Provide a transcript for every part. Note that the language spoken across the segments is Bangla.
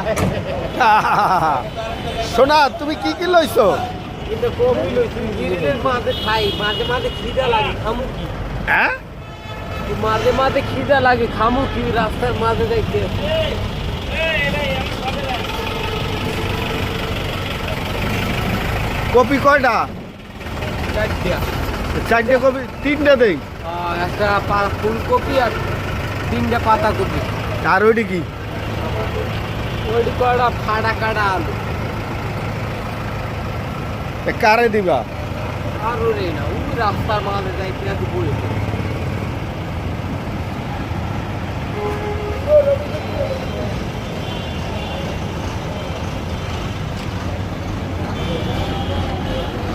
সোনা তুমি কি কি লইছো? কিন্তু কপি লইছি গিরিলের মাঝে খাই মাঝে মাঝে খিদা লাগে খামু কি? হ্যাঁ? মাঝে মাঝে খিদা লাগে খামু কি? রাস্তার মাঝে যাইতে। কপি কয়টা? চারটা। কপি তিনটা দেই? একটা ফুলকপি আর তিনটা পাতা কপি আর ওইটি কি? ওইটি কয়টা ফাটা কাটা আলু এ কারে দিবা আর ওরে না ওই রাস্তার মাঝে যাইতে যাইতে বলে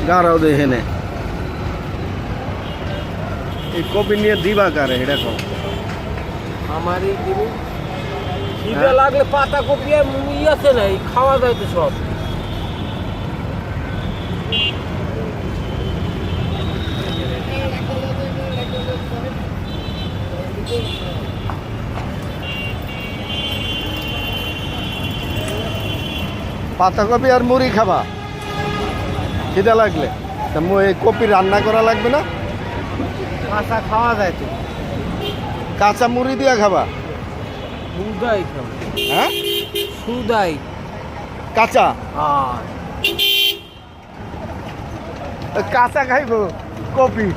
দাঁড়াও দেখে নে এই কপি নিয়ে দিবা কারে এটা কম আমার এই জিনিস খিদে লাগলে পাতা কপি আর মুই আছে না খাওয়া যায় তো সব। পাতাকপি আর মুড়ি খাবা। খিদে লাগলে। তা এই কপি রান্না করা লাগবে না? কাঁচা খাওয়া যায় তো। কাঁচা মুড়ি দিয়া খাবা। সুদাই হ্যাঁ? সুদাই। কাঁচা? আর কাঁচা খাইব কপি।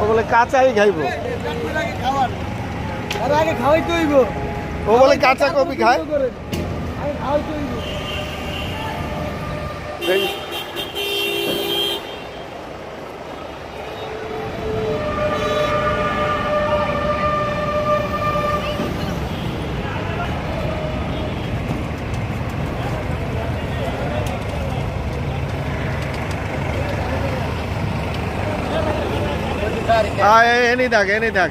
ও বলে কাঁচাই খাইব। আগে খাওয়াই তো ও বলে কাঁচা কপি খায়। আগে খাওয়াই তো এনি থাক এনি থাক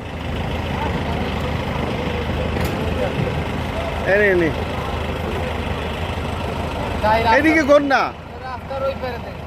এনি এনি এদিকে কোন না রাস্তার ওই পারে